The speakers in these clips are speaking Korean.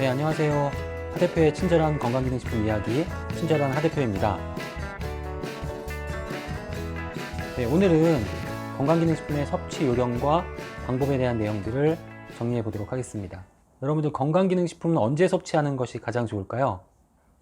네, 안녕하세요. 하대표의 친절한 건강기능식품 이야기, 친절한 하대표입니다. 네, 오늘은 건강기능식품의 섭취 요령과 방법에 대한 내용들을 정리해 보도록 하겠습니다. 여러분들 건강기능식품은 언제 섭취하는 것이 가장 좋을까요?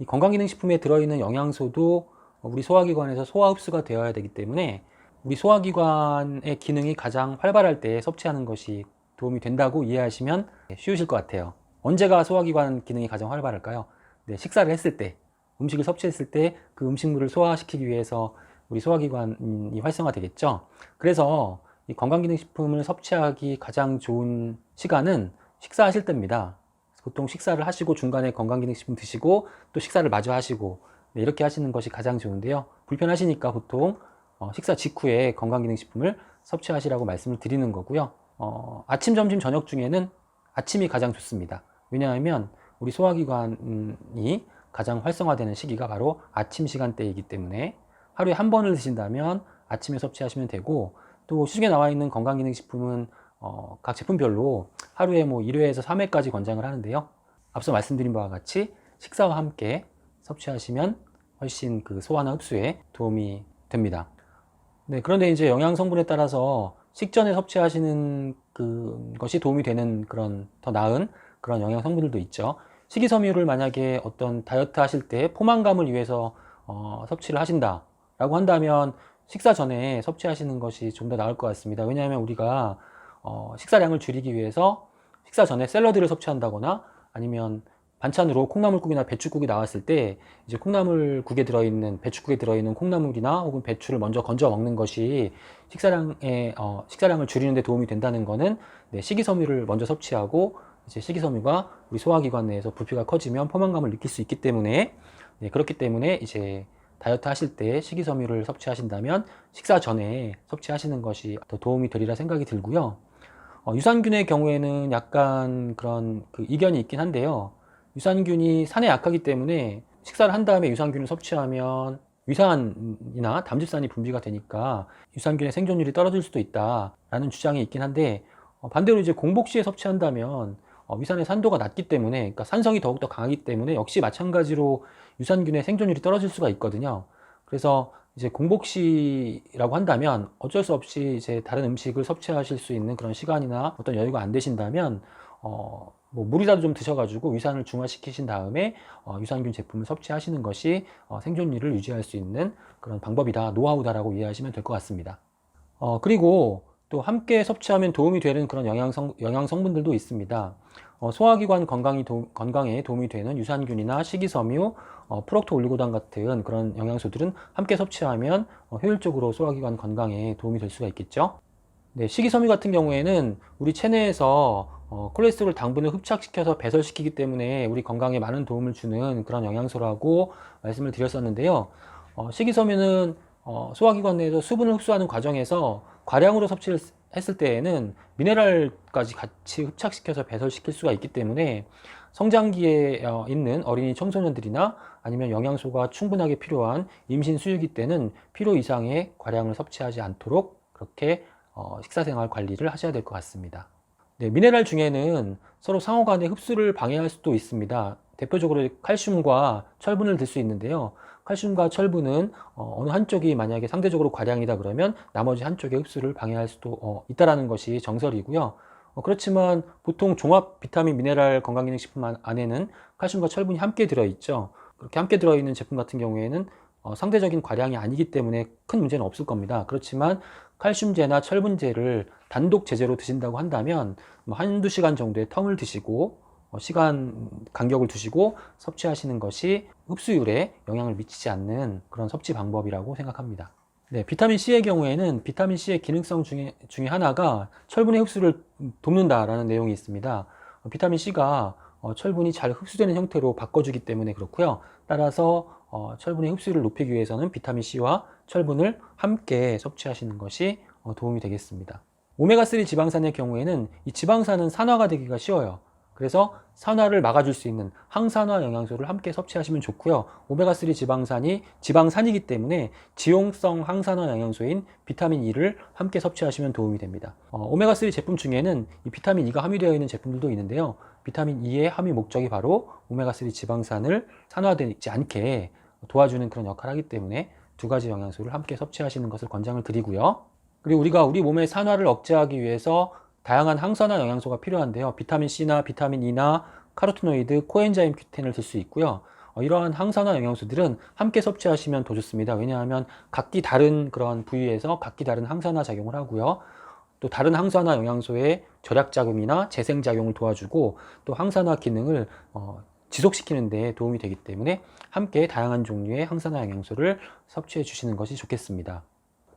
이 건강기능식품에 들어있는 영양소도 우리 소화기관에서 소화 흡수가 되어야 되기 때문에 우리 소화기관의 기능이 가장 활발할 때 섭취하는 것이 도움이 된다고 이해하시면 쉬우실 것 같아요. 언제가 소화기관 기능이 가장 활발할까요? 네, 식사를 했을 때, 음식을 섭취했을 때 그 음식물을 소화시키기 위해서 우리 소화기관이 활성화되겠죠. 그래서 이 건강기능식품을 섭취하기 가장 좋은 시간은 식사하실 때입니다. 보통 식사를 하시고 중간에 건강기능식품 드시고 또 식사를 마저 하시고 네, 이렇게 하시는 것이 가장 좋은데요. 불편하시니까 보통 어, 식사 직후에 건강기능식품을 섭취하시라고 말씀을 드리는 거고요. 어, 아침, 점심, 저녁 중에는 아침이 가장 좋습니다. 왜냐하면 우리 소화기관이 가장 활성화되는 시기가 바로 아침 시간대이기 때문에 하루에 한 번을 드신다면 아침에 섭취하시면 되고 또 시중에 나와 있는 건강기능식품은 어, 각 제품별로 하루에 뭐 1회에서 3회까지 권장을 하는데요. 앞서 말씀드린 바와 같이 식사와 함께 섭취하시면 훨씬 그 소화나 흡수에 도움이 됩니다. 네, 그런데 이제 영양 성분에 따라서 식전에 섭취하시는 그 것이 도움이 되는 그런 더 나은 그런 영양 성분들도 있죠. 식이섬유를 만약에 어떤 다이어트 하실 때 포만감을 위해서 어, 섭취를 하신다라고 한다면 식사 전에 섭취하시는 것이 좀 더 나을 것 같습니다. 왜냐하면 우리가 어, 식사량을 줄이기 위해서 식사 전에 샐러드를 섭취한다거나 아니면 반찬으로 콩나물국이나 배추국이 나왔을 때 이제 콩나물국에 들어있는 배추국에 들어있는 콩나물이나 혹은 배추를 먼저 건져 먹는 것이 식사량의 어, 식사량을 줄이는데 도움이 된다는 것은 네, 식이섬유를 먼저 섭취하고 이제 식이섬유가 우리 소화기관 내에서 부피가 커지면 포만감을 느낄 수 있기 때문에 네, 그렇기 때문에 이제 다이어트 하실 때 식이섬유를 섭취하신다면 식사 전에 섭취하시는 것이 더 도움이 되리라 생각이 들고요. 어, 유산균의 경우에는 약간 그런 그 이견이 있긴 한데요. 유산균이 산에 약하기 때문에 식사를 한 다음에 유산균을 섭취하면 위산이나 담즙산이 분비가 되니까 유산균의 생존율이 떨어질 수도 있다라는 주장이 있긴 한데 어, 반대로 이제 공복 시에 섭취한다면 어, 위산의 산도가 낮기 때문에 그러니까 산성이 더욱더 강하기 때문에 역시 마찬가지로 유산균의 생존율이 떨어질 수가 있거든요. 그래서 이제 공복 시라고 한다면 어쩔 수 없이 이제 다른 음식을 섭취하실 수 있는 그런 시간이나 어떤 여유가 안 되신다면 어, 뭐 물이라도 좀 드셔가지고 위산을 중화시키신 다음에 어, 유산균 제품을 섭취하시는 것이 어, 생존율을 유지할 수 있는 그런 방법이다, 노하우다라고 이해하시면 될 것 같습니다. 어, 그리고 또 함께 섭취하면 도움이 되는 그런 영양성, 영양 성분들도 있습니다. 어, 소화기관 건강이 도, 건강에 도움이 되는 유산균이나 식이섬유, 어, 프록토올리고당 같은 그런 영양소들은 함께 섭취하면 어, 효율적으로 소화기관 건강에 도움이 될 수가 있겠죠. 네, 식이섬유 같은 경우에는 우리 체내에서 어, 콜레스테롤 당분을 흡착시켜서 배설시키기 때문에 우리 건강에 많은 도움을 주는 그런 영양소라고 말씀을 드렸었는데요. 어, 식이섬유는 어, 소화기관 내에서 수분을 흡수하는 과정에서 과량으로 섭취를 했을 때에는 미네랄까지 같이 흡착시켜서 배설시킬 수가 있기 때문에 성장기에 어, 있는 어린이 청소년들이나 아니면 영양소가 충분하게 필요한 임신 수유기 때는 필요 이상의 과량을 섭취하지 않도록 그렇게 어, 식사 생활 관리를 하셔야 될 것 같습니다. 네, 미네랄 중에는 서로 상호 간의 흡수를 방해할 수도 있습니다. 대표적으로 칼슘과 철분을 들 수 있는데요. 칼슘과 철분은 어, 느 한쪽이 만약에 상대적으로 과량이다 그러면 나머지 한쪽의 흡수를 방해할 수도 어, 있다라는 것이 정설이고요. 어, 그렇지만 보통 종합 비타민 미네랄 건강기능식품 안에는 칼슘과 철분이 함께 들어있죠. 그렇게 함께 들어있는 제품 같은 경우에는 어, 상대적인 과량이 아니기 때문에 큰 문제는 없을 겁니다. 그렇지만 칼슘제나 철분제를 단독 제제로 드신다고 한다면 뭐 한두 시간 정도의 텀을 드시고 어, 시간 간격을 두시고 섭취하시는 것이 흡수율에 영향을 미치지 않는 그런 섭취 방법이라고 생각합니다. 네, 비타민 C의 경우에는 비타민 C의 기능성 중에, 중에 하나가 철분의 흡수를 돕는다라는 내용이 있습니다. 어, 비타민 C가 어, 철분이 잘 흡수되는 형태로 바꿔주기 때문에 그렇고요. 따라서 어, 철분의 흡수를 높이기 위해서는 비타민 C와 철분을 함께 섭취하시는 것이 어, 도움이 되겠습니다. 오메가3 지방산의 경우에는 이 지방산은 산화가 되기가 쉬워요. 그래서 산화를 막아줄 수 있는 항산화 영양소를 함께 섭취하시면 좋고요. 오메가3 지방산이 지방산이기 때문에 지용성 항산화 영양소인 비타민 E를 함께 섭취하시면 도움이 됩니다. 어, 오메가3 제품 중에는 이 비타민 E가 함유되어 있는 제품들도 있는데요. 비타민 E의 함유 목적이 바로 오메가3 지방산을 산화되지 않게 도와주는 그런 역할을 하기 때문에 두 가지 영양소를 함께 섭취하시는 것을 권장을 드리고요. 그리고 우리가 우리 몸의 산화를 억제하기 위해서 다양한 항산화 영양소가 필요한데요. 비타민 C나 비타민 E나 카로티노이드, 코엔자임 큐텐을 들 수 있고요. 어, 이러한 항산화 영양소들은 함께 섭취하시면 더 좋습니다. 왜냐하면 각기 다른 그런 부위에서 각기 다른 항산화 작용을 하고요. 또 다른 항산화 영양소의 절약 작용이나 재생 작용을 도와주고 또 항산화 기능을 어, 지속시키는 데 도움이 되기 때문에 함께 다양한 종류의 항산화 영양소를 섭취해 주시는 것이 좋겠습니다.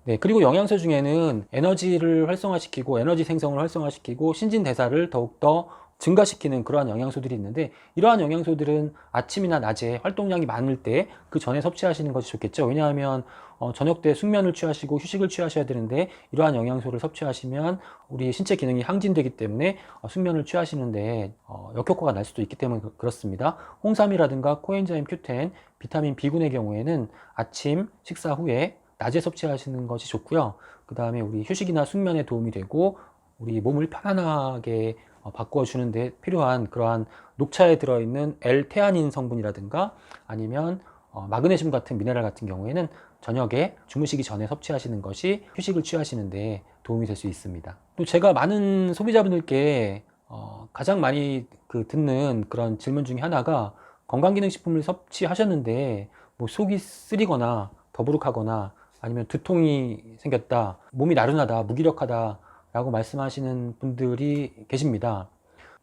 네, 그리고 영양소 중에는 에너지를 활성화시키고 에너지 생성을 활성화시키고 신진대사를 더욱더 증가시키는 그러한 영양소들이 있는데 이러한 영양소들은 아침이나 낮에 활동량이 많을 때 그 전에 섭취하시는 것이 좋겠죠. 왜냐하면 어, 저녁 때 숙면을 취하시고 휴식을 취하셔야 되는데 이러한 영양소를 섭취하시면 우리 신체 기능이 항진되기 때문에 어, 숙면을 취하시는데 어, 역효과가 날 수도 있기 때문에 그- 그렇습니다. 홍삼이라든가 코엔자임 Q10, 비타민 B군의 경우에는 아침 식사 후에 낮에 섭취하시는 것이 좋고요. 그 다음에 우리 휴식이나 숙면에 도움이 되고 우리 몸을 편안하게 어, 바꿔주는 데 필요한 그러한 녹차에 들어있는 L테아닌 성분이라든가 아니면 어, 마그네슘 같은 미네랄 같은 경우에는 저녁에 주무시기 전에 섭취하시는 것이 휴식을 취하시는데 도움이 될 수 있습니다. 또 제가 많은 소비자분들께 어, 가장 많이 그 듣는 그런 질문 중에 하나가 건강기능식품을 섭취하셨는데 뭐 속이 쓰리거나 더부룩하거나 아니면 두통이 생겼다, 몸이 나른하다, 무기력하다 라고 말씀하시는 분들이 계십니다.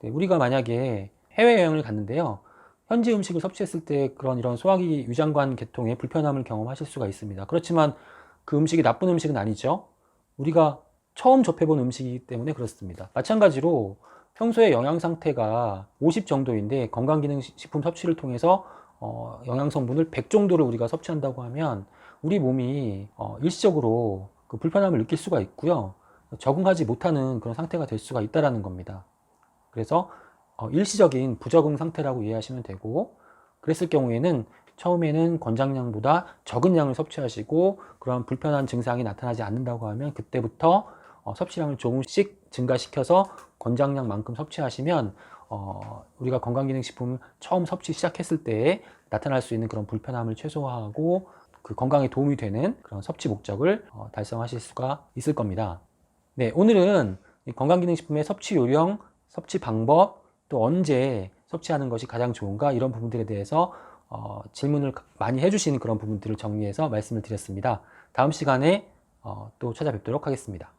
네, 우리가 만약에 해외여행을 갔는데요. 현지 음식을 섭취했을 때 그런 이런 소화기 위장관 계통에 불편함을 경험하실 수가 있습니다. 그렇지만 그 음식이 나쁜 음식은 아니죠. 우리가 처음 접해본 음식이기 때문에 그렇습니다. 마찬가지로 평소에 영양 상태가 50 정도인데 건강기능식품 섭취를 통해서 어, 영양 성분을 100 정도를 우리가 섭취한다고 하면 우리 몸이 어, 일시적으로 그 불편함을 느낄 수가 있고요. 적응하지 못하는 그런 상태가 될 수가 있다라는 겁니다. 그래서 어, 일시적인 부적응 상태라고 이해하시면 되고 그랬을 경우에는 처음에는 권장량보다 적은 양을 섭취하시고 그런 불편한 증상이 나타나지 않는다고 하면 그때부터 어, 섭취량을 조금씩 증가시켜서 권장량만큼 섭취하시면 어, 우리가 건강기능식품을 처음 섭취 시작했을 때 나타날 수 있는 그런 불편함을 최소화하고 그 건강에 도움이 되는 그런 섭취 목적을 어, 달성하실 수가 있을 겁니다. 네, 오늘은 이 건강기능식품의 섭취 요령, 섭취 방법, 또 언제 섭취하는 것이 가장 좋은가 이런 부분들에 대해서 어, 질문을 많이 해주시는 그런 부분들을 정리해서 말씀을 드렸습니다. 다음 시간에 어, 또 찾아뵙도록 하겠습니다.